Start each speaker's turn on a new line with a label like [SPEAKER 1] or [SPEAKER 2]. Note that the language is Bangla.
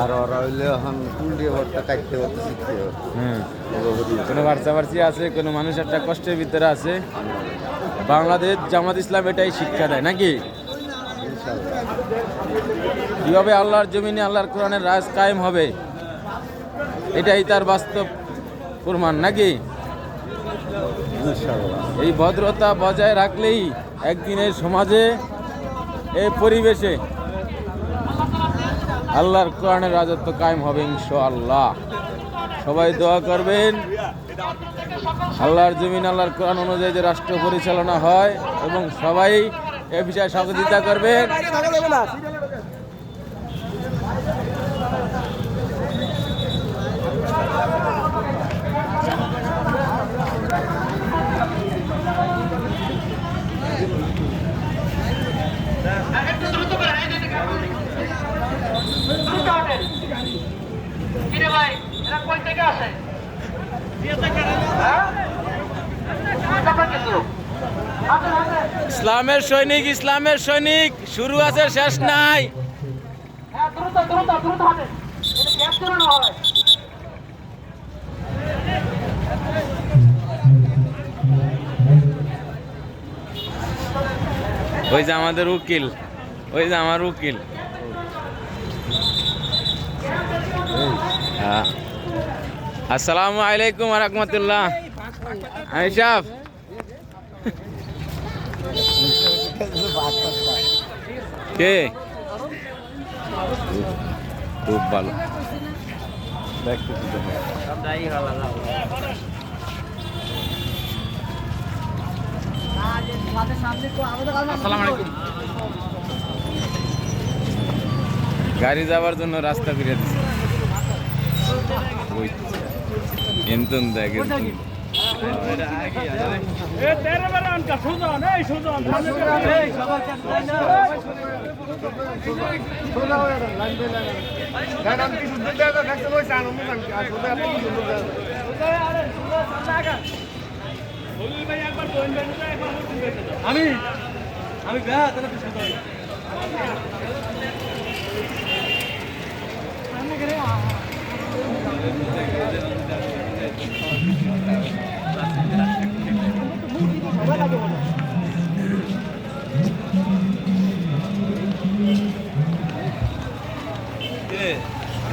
[SPEAKER 1] আর ওরা হইলে এখন কুন্ডিয়ে ভরটা কাটতে হতে শিখতে
[SPEAKER 2] হ্যাঁ কোনো বার্তাবার্তি আছে কোনো মানুষ একটা কষ্টের ভিতরে আছে? বাংলাদেশ জামাত ইসলাম এটাই শিক্ষা দেয় নাকি? কীভাবে আল্লাহর জমিনে আল্লাহর কোরআনের রাজ কায়েম হবে? এটাই তার বাস্তব প্রমাণ নাকি? এই ভদ্রতা বজায় রাখলেই একদিনের সমাজে এই পরিবেশে আল্লাহর কোরআনের রাজত্ব কায়েম হবে ইনশাআল্লাহ। সবাই দোয়া করবেন। আল্লাহর জমিন, আল্লাহর কোরআন অনুযায়ী যে রাষ্ট্র পরিচালনা হয় এবং সবাই এ বিষয়ে সহযোগিতা করবেন। ইসলামের সৈনিক ইসলামের সৈনিক শুরু আছে শেষ নাই।
[SPEAKER 3] হ্যাঁ।
[SPEAKER 2] ওই যে আমাদের উকিল ওই যে আমার উকিল। হ্যাঁ। আসসালামু আলাইকুম রহমতুল্লাহ। আইসাব কে? খুব ভালো। গাড়ি যাওয়ার জন্য রাস্তা ফিরে দিচ্ছে ওই এন্তন দেখ এন্তন।
[SPEAKER 4] আমি আমি বেহা তাহলে